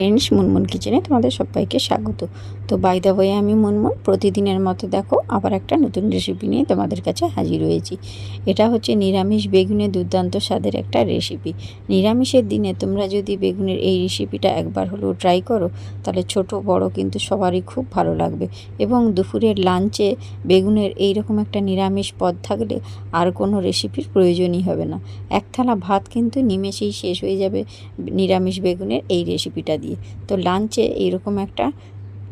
Friends Munmun কিচেনে তোমাদের সবাইকে স্বাগত। তো বাই দা ওয়ে আমি মুনমুন। প্রতিদিনের মতো দেখো, আবার একটা নতুন রেসিপি নিয়ে তোমাদের কাছে হাজির হয়েছি। এটা হচ্ছে নিরামিষ বেগুনের দুর্দান্ত স্বাদের একটা রেসিপি নিরামিষের দিনে তোমরা যদি বেগুনের এই রেসিপিটা একবার হলেও ট্রাই করো, তাহলে ছোট, বড় কিন্তু সবারই খুব ভালো লাগবে। এবং দুপুরের লাঞ্চে বেগুনের এই রকম একটা নিরামিষ পদ থাকলে আর কোনো রেসিপির প্রয়োজনই হবে না। এক থালা ভাত কিন্তু নিমেষেই শেষ হয়ে যাবে নিরামিষ বেগুনের এই রেসিপিটা দিয়ে। তো লাঞ্চে এইরকম একটা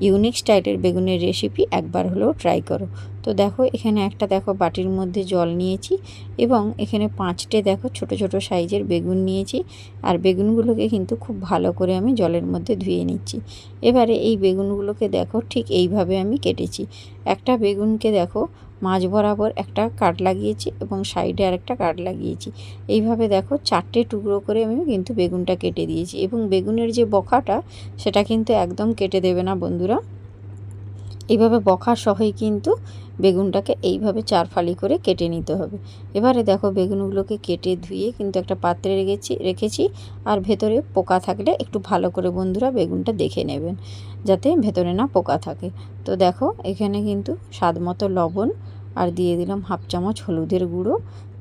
ইউনিক স্টাইলের বেগুনের রেসিপি একবার হলেও ট্রাই করো। তো দেখো, এখানে একটা দেখো বাটির মধ্যে জল নিয়েছি এবং এখানে পাঁচটে দেখো ছোট ছোট সাইজের বেগুন নিয়েছি আর বেগুনগুলোকে কিন্তু খুব ভালো করে আমি জলের মধ্যে ধুয়ে নিচ্ছি। এবারে এই বেগুনগুলোকে দেখো ঠিক এইভাবে আমি কেটেছি। একটা বেগুনকে দেখো মাঝ বরাবর একটা কাট লাগিয়েছি এবং সাইডে আরেকটা কাট লাগিয়েছি। এইভাবে দেখো চারটে টুকরো করে আমি কিন্তু বেগুনটা কেটে দিয়েছি এবং বেগুনের যে বখাটা, সেটা কিন্তু একদম কেটে দেবে না বন্ধুরা। এইভাবে বখা সহই কিন্তু বেগুনটাকে এইভাবে চার ফালি করে কেটে নিতে হবে। এবারে দেখো বেগুনগুলোকে কেটে ধুয়ে কিন্তু একটা পাত্রে রেখেছি রেখেছি আর ভেতরে পোকা থাকলে একটু ভালো করে বন্ধুরা বেগুনটা দেখে নেবেন যাতে ভেতরে না পোকা থাকে। তো দেখো এখানে কিন্তু স্বাদ মতো লবণ আর দিয়ে দিলাম হাফ চামচ হলুদের গুঁড়ো।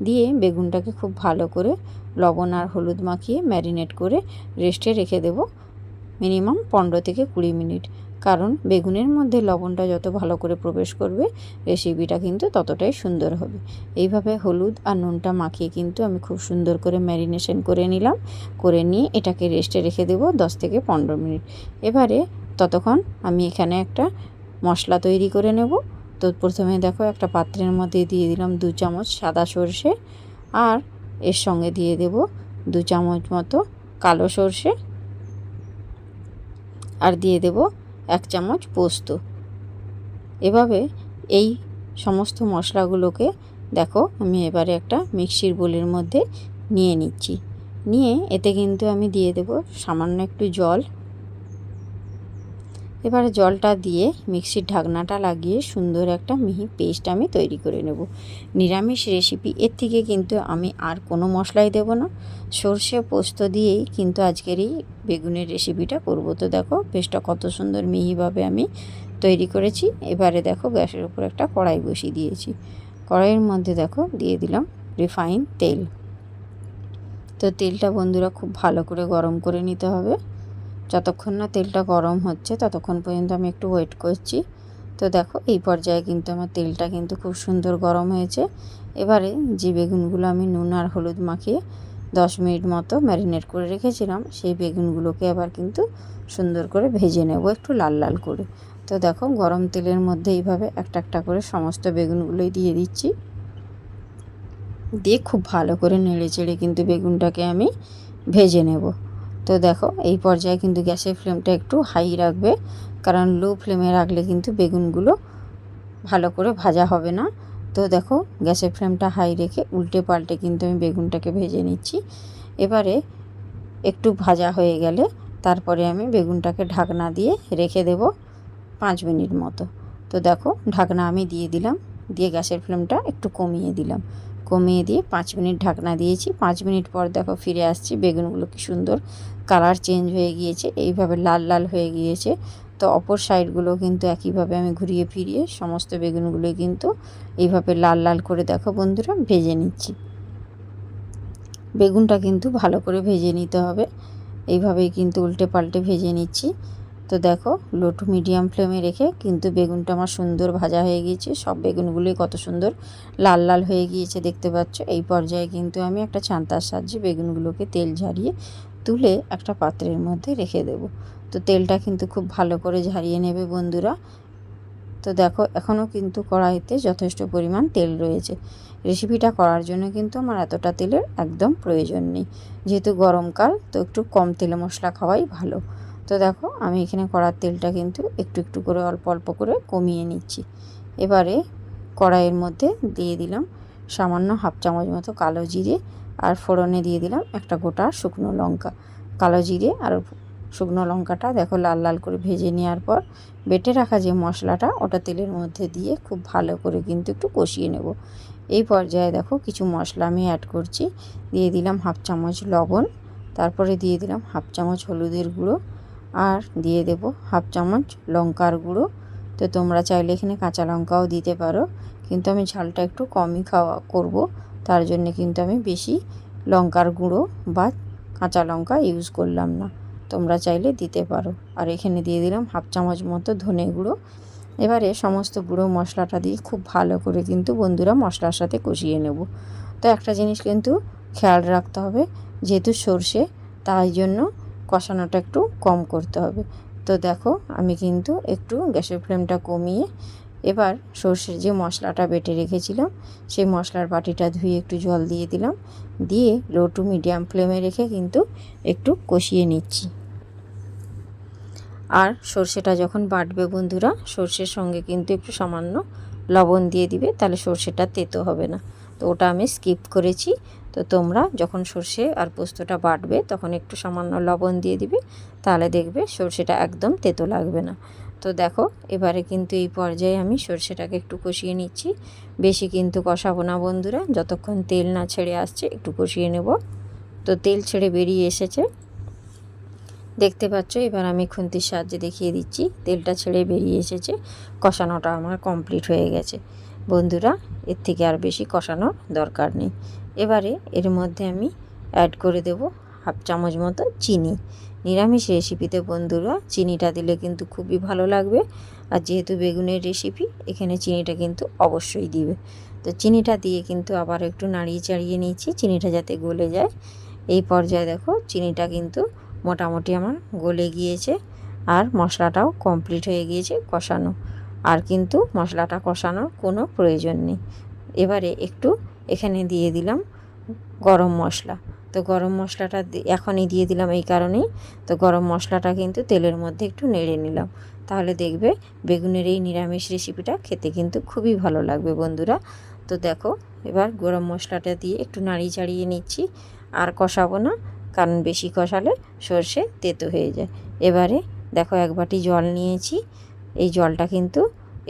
দিয়ে বেগুনটাকে খুব ভালো করে লবণ আর হলুদ মাখিয়ে ম্যারিনেট করে রেস্টে রেখে দেবো মিনিমাম পনেরো থেকে কুড়ি মিনিট। কারণ বেগুনের মধ্যে লবণটা যত ভালো করে প্রবেশ করবে, রেসিপিটা কিন্তু ততটাই সুন্দর হবে। এইভাবে হলুদ আর নুনটা মাখিয়ে কিন্তু আমি খুব সুন্দর করে ম্যারিনেশন করে নিলাম। করে নিয়ে এটাকে রেস্টে রেখে দেবো দশ থেকে পনেরো মিনিট। এবারে ততক্ষণ আমি এখানে একটা মশলা তৈরি করে নেব। তো প্রথমে দেখো একটা পাত্রের মধ্যে দিয়ে দিলাম দু চামচ সাদা সর্ষে আর এর সঙ্গে দিয়ে দেব দু চামচ মতো কালো সর্ষে। আর দিয়ে দেব এক চামচ পোস্ত। এভাবে এই সমস্ত মশলাগুলোকে দেখো, আমি এবারে একটা মিক্সির বোলের মধ্যে নিয়ে নিচ্ছি। নিয়ে এতে কিন্তু আমি দিয়ে দেব সামান্য একটু জল। এবারে জলটা দিয়ে মিক্সির ঢাকনাটা লাগিয়ে সুন্দর একটা মিহি পেস্ট আমি তৈরি করে নেব। নিরামিষ রেসিপি, এর থেকে কিন্তু আমি আর কোনো মশলাই দেব না। সর্ষে পোস্ত দিয়েই কিন্তু আজকের এই বেগুনের রেসিপিটা করব। তো দেখো, পেস্টটা কত সুন্দর মিহিভাবে আমি তৈরি করেছি। এবারে দেখো গ্যাসের উপর একটা কড়াই বসিয়ে দিয়েছি। কড়াইয়ের মধ্যে দেখো দিয়ে দিলাম রিফাইন তেল। তো তেলটা বন্ধুরা খুব ভালো করে গরম করে নিতে হবে। যতক্ষণ না তেলটা গরম হচ্ছে, ততক্ষণ পর্যন্ত আমি একটু ওয়েট করছি। তো দেখো, এই পর্যায়ে কিন্তু আমার তেলটা কিন্তু খুব সুন্দর গরম হয়েছে। এবারে যে বেগুনগুলো আমি নুন আর হলুদ মাখিয়ে দশ মিনিট মতো ম্যারিনেট করে রেখেছিলাম, সেই বেগুনগুলোকে আবার কিন্তু সুন্দর করে ভেজে নেব একটু লাল লাল করে। তো দেখো, গরম তেলের মধ্যে এইভাবে একটা একটা করে সমস্ত বেগুনগুলোই দিয়ে দিচ্ছি। দিয়ে খুব ভালো করে নেড়ে চেড়ে কিন্তু বেগুনটাকে আমি ভেজে নেব। তো দেখো, এই পর্যায়ে কিন্তু গ্যাসের ফ্লেমটা একটু হাই রাখবে। কারণ লো ফ্লেমে রাখলে কিন্তু বেগুনগুলো ভালো করে ভাজা হবে না। তো দেখো, গ্যাসের ফ্লেমটা হাই রেখে উল্টে পাল্টে কিন্তু আমি বেগুনটাকে ভেজে নিচ্ছি। এবারে একটু ভাজা হয়ে গেলে তারপরে আমি বেগুনটাকে ঢাকনা দিয়ে রেখে দেব পাঁচ মিনিট মতো। তো দেখো, ঢাকনা আমি দিয়ে দিলাম, দিয়ে গ্যাসের ফ্লেমটা একটু কমিয়ে দিলাম। কমিয়ে দিয়ে পাঁচ মিনিট ঢাকনা দিয়েছি। পাঁচ মিনিট পর দেখো ফিরে আসছি, বেগুনগুলো কি সুন্দর কালার চেঞ্জ হয়ে গিয়েছে, এইভাবে লাল লাল হয়ে গিয়েছে। তো অপর সাইডগুলো কিন্তু একইভাবে আমি ঘুরিয়ে ফিরিয়ে সমস্ত বেগুনগুলোই কিন্তু এইভাবে লাল লাল করে দেখো বন্ধুরা, ভেজে নিচ্ছি। বেগুনটা কিন্তু ভালো করে ভেজে নিতে হবে, এইভাবেই কিন্তু উল্টে পাল্টে ভেজে নিচ্ছি। তো দেখো লো টু মিডিয়াম ফ্লেমে রেখে কিন্তু বেগুনটা আমার সুন্দর ভাজা হয়ে গিয়েছে, সব বেগুনগুলোই কত সুন্দর লাল লাল হয়ে গিয়েছে দেখতে পাচ্ছ। এই পর্যায়ে কিন্তু আমি একটা ছান্তার সাহায্যে বেগুনগুলোকে তেল ঝারিয়ে তুলে একটা পাত্রের মধ্যে রেখে দেব। তো তেলটা কিন্তু খুব ভালো করে ঝারিয়ে নেবে বন্ধুরা। তো দেখো, এখনও কিন্তু কড়াইতে যথেষ্ট পরিমাণ তেল রয়েছে। রেসিপিটা করার জন্য কিন্তু আমার এতটা তেলের একদম প্রয়োজন নেই। যেহেতু গরমকাল তো একটু কম তেলে মশলা খাওয়াই ভালো। তো দেখো, আমি এখানে কড়ার তেলটা কিন্তু একটু একটু করে অল্প অল্প করে কমিয়ে নিচ্ছি। এবারে কড়াইয়ের মধ্যে দিয়ে দিলাম সামান্য হাফ চামচ মতো কালো জিরে আর ফোড়নে দিয়ে দিলাম একটা গোটা শুকনো লঙ্কা, কালো জিরে আর শুকনো লঙ্কাটা দেখো লাল লাল করে ভেজে নেওয়ার পর বেটে রাখা যে মশলাটা ওটা তেলের মধ্যে দিয়ে খুব ভালো করে কিন্তু একটু কষিয়ে নেব। এই পর্যায়ে দেখো কিছু মশলা আমি অ্যাড করছি, দিয়ে দিলাম হাফ চামচ লবণ, তারপরে দিয়ে দিলাম হাফ চামচ হলুদের গুঁড়ো আর দিয়ে দেব হাফ চামচ লঙ্কার গুঁড়ো। তো তোমরা চাইলে এখানে কাঁচা লঙ্কাও দিতে পারো, কিন্তু আমি ঝালটা একটু কমই খাওয়া, করব। তার জন্য কিন্তু আমি বেশি লঙ্কার গুঁড়ো বা কাঁচা লঙ্কা ইউজ করলাম না। তোমরা চাইলে দিতে পারো। আর এখানে দিয়ে দিলাম হাফ চামচ মতো ধনে গুঁড়ো। এবারে সমস্ত গুঁড়ো মশলাটা দিয়ে খুব ভালো করে কিন্তু বন্ধুরা মশলার সাথে কষিয়ে নেব। তো একটা জিনিস কিন্তু খেয়াল রাখতে হবে, যেহেতু সর্ষে, তাই জন্য কষানোটা একটু কম করতে হবে। তো দেখো, আমি কিন্তু একটু গ্যাসের ফ্লেমটা কমিয়ে এবার সর্ষের যে মশলাটা বেটে রেখেছিলাম, সেই মশলার বাটিটা ধুয়ে একটু জল দিয়ে দিলাম। দিয়ে লো টু মিডিয়াম ফ্লেমে রেখে কিন্তু একটু কষিয়ে নিচ্ছি। আর সর্ষেটা যখন বাটবে বন্ধুরা, সর্ষের সঙ্গে কিন্তু একটু সামান্য লবণ দিয়ে দিবে, তাহলে সর্ষেটা তেতো হবে না। তো ওটা আমি স্কিপ করেছি। তো তোমরা যখন সর্ষে আর পোস্তটা বাটবে, তখন একটু সামান্য লবণ দিয়ে দিবে, তাহলে দেখবে সর্ষেটা একদম তেতো লাগবে না। তো দেখো, এবারে কিন্তু এই পর্যায়ে আমি সর্ষেটাকে একটু কষিয়ে নিচ্ছি। বেশি কিন্তু কষাবো না বন্ধুরা, যতক্ষণ তেল না ছেড়ে আসছে একটু কষিয়ে নেব। তো তেল ছেড়ে বেরিয়ে এসেছে। দেখতে পাচ্ছ, এবার আমি খুন্তির সাহায্যে দেখিয়ে দিচ্ছি, তেলটা ছেড়ে বেরিয়ে এসেছে। কষানোটা আমার কমপ্লিট হয়ে গেছে। বন্ধুরা, এর থেকে আর বেশি কষানোর দরকার নেই। এবারে এর মধ্যে আমি অ্যাড করে দেব হাফ চামচ মতো চিনি। নিরামিষ রেসিপিতে বন্ধুরা চিনিটা দিলে কিন্তু খুবই ভালো লাগবে। আর যেহেতু বেগুনের রেসিপি, এখানে চিনিটা কিন্তু অবশ্যই দিবে। তো চিনিটা দিয়ে কিন্তু আবার একটু নাড়িয়ে চাড়িয়ে নিচ্ছি, চিনিটা যাতে গলে যায়। এই পর্যায়ে দেখো, চিনিটা কিন্তু মোটামুটি আমার গলে গিয়েছে আর মশলাটাও কমপ্লিট হয়ে গিয়েছে কষানো। আর কিন্তু মশলাটা কষানোর কোনো প্রয়োজন নেই। এবারে একটু এখানে দিয়ে দিলাম গরম মশলা। তো গরম মশলাটা এখনই দিয়ে দিলাম এই কারণেই। তো গরম মশলাটা কিন্তু তেলের মধ্যে একটু নেড়ে নিলাম। তাহলে দেখবে বেগুনের এই নিরামিষ রেসিপিটা খেতে কিন্তু খুবই ভালো লাগবে বন্ধুরা। তো দেখো, এবার গরম মশলাটা দিয়ে একটু নাড়িয়ে চাড়িয়ে নিচ্ছি। আর কষাবো না, কারণ বেশি কষালে সর্ষে তেতো হয়ে যায়। এবারে দেখো এক বাটি জল নিয়েছি। এই জলটা কিন্তু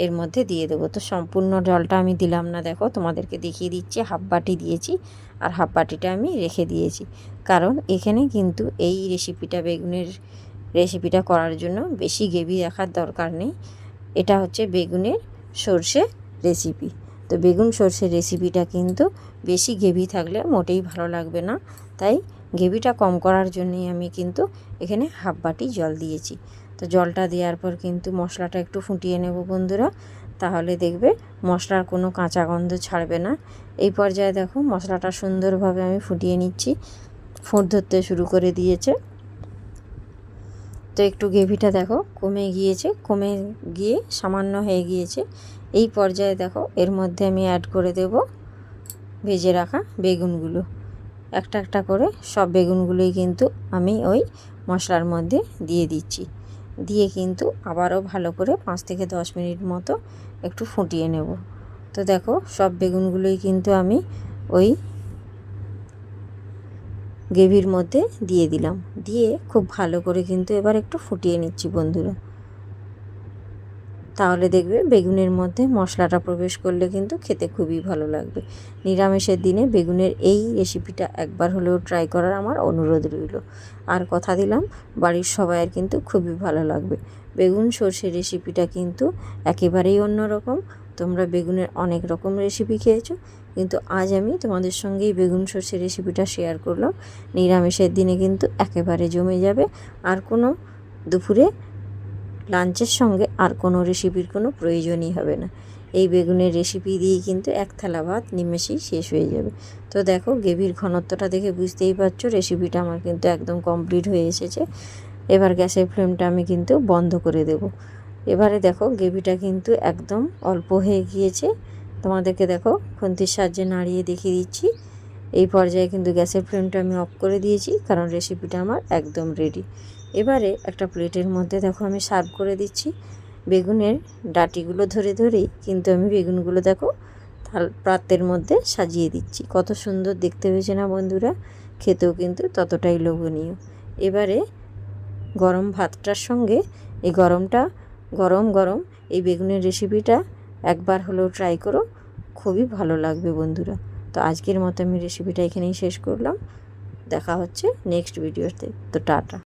এর মধ্যে দিয়ে দেবো। তো সম্পূর্ণ জলটা আমি দিলাম না, দেখো। তোমাদেরকে দেখিয়ে দিচ্ছি, হাফ বাটি দিয়েছি আর হাফ বাটিটা আমি রেখে দিয়েছি। কারণ এখানে কিন্তু এই রেসিপিটা বেগুনের রেসিপিটা করার জন্য বেশি গ্রেভি রাখার দরকার নেই। এটা হচ্ছে বেগুনের সর্ষে রেসিপি তো বেগুন সর্ষের রেসিপিটা কিন্তু বেশি গ্রেভি থাকলে মোটেই ভালো লাগবে না। তাই গ্রেভিটা কম করার জন্যই আমি কিন্তু এখানে হাফ বাটি জল দিয়েছি। তো জলটা দেওয়ার পর কিন্তু মশলাটা একটু ফুটিয়ে নেব বন্ধুরা। তাহলে দেখবে মশলার কোনো কাঁচা গন্ধ ছাড়বে না। এই পর্যায়ে দেখো মশলাটা সুন্দরভাবে আমি ফুটিয়ে নিচ্ছি। ফুট ধরতে শুরু করে দিয়েছে। তো একটু গ্রেভিটা দেখো কমে গিয়েছে, কমে গিয়ে সামান্য হয়ে গিয়েছে। এই পর্যায়ে দেখো এর মধ্যে আমি অ্যাড করে দেব ভেজে রাখা বেগুনগুলো। একটা একটা করে সব বেগুনগুলোই কিন্তু আমি ওই মশলার মধ্যে দিয়ে দিচ্ছি। দিয়ে কিন্তু আবারও ভালো করে পাঁচ থেকে দশ মিনিট মতো একটু ফুটিয়ে নেব। তো দেখো, সব বেগুনগুলোই কিন্তু আমি ওই গ্রেভির মধ্যে দিয়ে দিলাম। দিয়ে খুব ভালো করে কিন্তু এবার একটু ফুটিয়ে নিচ্ছি বন্ধুরা। তাহলে দেখবে বেগুনের মধ্যে মশলাটা প্রবেশ করলে কিন্তু খেতে খুবই ভালো লাগবে। নিরামিষের দিনে বেগুনের এই রেসিপিটা একবার হলেও ট্রাই করার আমার অনুরোধ রইল। আর কথা দিলাম, বাড়ির সবাইয়ের কিন্তু খুবই ভালো লাগবে। বেগুন সর্ষে রেসিপিটা কিন্তু একেবারেই অন্যরকম। তোমরা বেগুনের অনেক রকম রেসিপি খেয়েছো, কিন্তু আজ আমি তোমাদের সঙ্গেই বেগুন সর্ষে রেসিপিটা শেয়ার করলাম। নিরামিষের দিনে কিন্তু একেবারে জমে যাবে। আর কোনো দুপুরে লাঞ্চের সঙ্গে আর কোনো রেসিপির কোনো প্রয়োজনই হবে না। এই বেগুনের রেসিপি দিয়েই কিন্তু এক থালা ভাত নিমেষেই শেষ হয়ে যাবে। তো দেখো, গ্রেভির ঘনত্বটা দেখে বুঝতেই পারছ রেসিপিটা আমার কিন্তু একদম কমপ্লিট হয়ে এসেছে। এবার গ্যাসের ফ্লেমটা আমি কিন্তু বন্ধ করে দেব। এবারে দেখো, গ্রেভিটা কিন্তু একদম অল্প হয়ে গিয়েছে। তোমাদেরকে দেখো, খুন্তির সাহায্যে নাড়িয়ে দেখিয়ে দিচ্ছি। এই পর্যায়ে কিন্তু গ্যাসের ফ্লেমটা আমি অফ করে দিয়েছি, কারণ রেসিপিটা আমার একদম রেডি এবারে একটা প্লেটের মধ্যে দেখো আমি সার্ভ করে দিচ্ছি। বেগুনের ডাটিগুলো ধরে ধরেই কিন্তু আমি বেগুনগুলো দেখো থাল পাত্রের মধ্যে সাজিয়ে দিচ্ছি। কত সুন্দর দেখতে হয়েছে না বন্ধুরা? খেতেও কিন্তু ততটাই লোভনীয়। এবারে গরম ভাতটার সঙ্গে এই গরমটা গরম গরম এই বেগুনের রেসিপিটা একবার হলেও ট্রাই করো, খুবই ভালো লাগবে বন্ধুরা। তো আজকের মতো আমি রেসিপিটা এখানেই শেষ করলাম। দেখা হচ্ছে নেক্সট ভিডিওতে তো টাটা।